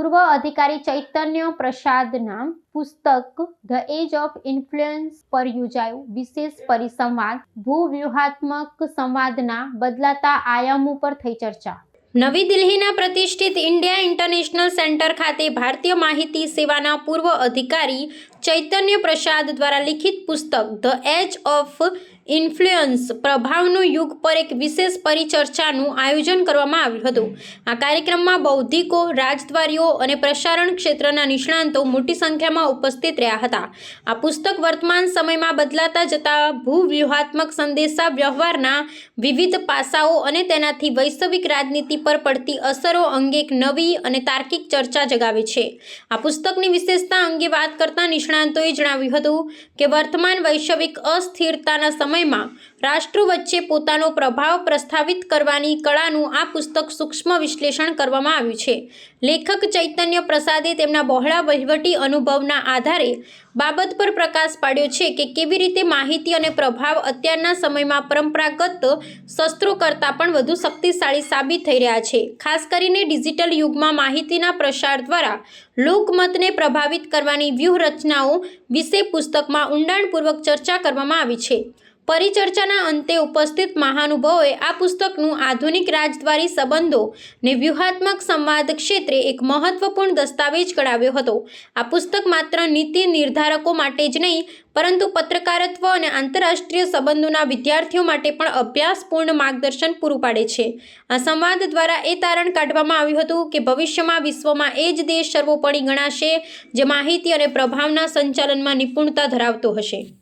પૂર્વ અધિકારી ચૈતન્ય પ્રસાદના પુસ્તક ધ એજ ઓફ ઇન્ફ્લુઅન્સ પર યોજાયું. વિશેષ પરિસંવાદ, ભૂવ્યૂહાત્મક સંવાદના બદલાતા આયામો પર થઈ ચર્ચા. નવી દિલ્હીના પ્રતિષ્ઠિત ઇન્ડિયા ઇન્ટરનેશનલ સેન્ટર ખાતે ભારતીય માહિતી સેવાના પૂર્વ અધિકારી ચૈતન્ય પ્રસાદ દ્વારા લિખિત પુસ્તક ધ એજ ઓફ ઇન્ફ્લુઅન્સ પ્રભાવનું યુગ પર એક વિશેષ પરિચર્ચાનું આયોજન કરવામાં આવ્યું હતું. આ કાર્યક્રમમાં બૌદ્ધિકો, રાજદ્વારીઓ અને પ્રસારણ ક્ષેત્રના નિષ્ણાંતો મોટી સંખ્યામાં ઉપસ્થિત રહ્યા હતા. આ પુસ્તક વર્તમાન સમયમાં બદલાતા જતા ભૂવ્યૂહાત્મક સંદેશા વ્યવહારના વિવિધ પાસાઓ અને તેનાથી વૈશ્વિક રાજનીતિ પર પડતી અસરો અંગે એક નવી અને તાર્કિક ચર્ચા જગાવે છે. આ પુસ્તકની વિશેષતા અંગે વાત કરતા નિષ્ણાંતોએ જણાવ્યું હતું કે વર્તમાન વૈશ્વિક અસ્થિરતાના સમયમાં રાષ્ટ્રો વચ્ચે પોતાનો પ્રભાવ પ્રસ્થાપિત કરવાની કળાનું આ પુસ્તક સૂક્ષ્મ વિશ્લેષણ કરવામાં આવ્યું છે. લેખક ચૈતન્ય પ્રસાદે તેમના બહોળા વહીવટી અનુભવના આધારે બાબત પર પ્રકાશ પાડ્યો છે કે કેવી રીતે માહિતી અને પ્રભાવ અત્યારના સમયમાં પરંપરાગત શસ્ત્રો કરતાં પણ વધુ શક્તિશાળી સાબિત થઈ રહ્યા છે. ખાસ કરીને ડિજિટલ યુગમાં માહિતીના પ્રસાર દ્વારા લોકમતને પ્રભાવિત કરવાની વ્યૂહરચનાઓ વિશે પુસ્તકમાં ઊંડાણપૂર્વક ચર્ચા કરવામાં આવી છે. પરિચર્ચાના અંતે ઉપસ્થિત મહાનુભાવોએ આ પુસ્તકનું આધુનિક રાજદ્વારી સંબંધો ને વ્યૂહાત્મક સંવાદ ક્ષેત્રે એક મહત્વપૂર્ણ દસ્તાવેજ ગણાવ્યો હતો. આ પુસ્તક માત્ર નીતિ નિર્ધારકો માટે જ નહીં, પરંતુ પત્રકારત્વ અને આંતરરાષ્ટ્રીય સંબંધોના વિદ્યાર્થીઓ માટે પણ અભ્યાસપૂર્ણ માર્ગદર્શન પૂરું પાડે છે. આ સંવાદ દ્વારા એ તારણ કાઢવામાં આવ્યું હતું કે ભવિષ્યમાં વિશ્વમાં એ જ દેશ સર્વોપરી ગણાશે, જે માહિતી અને પ્રભાવના સંચાલનમાં નિપુણતા ધરાવતો હશે.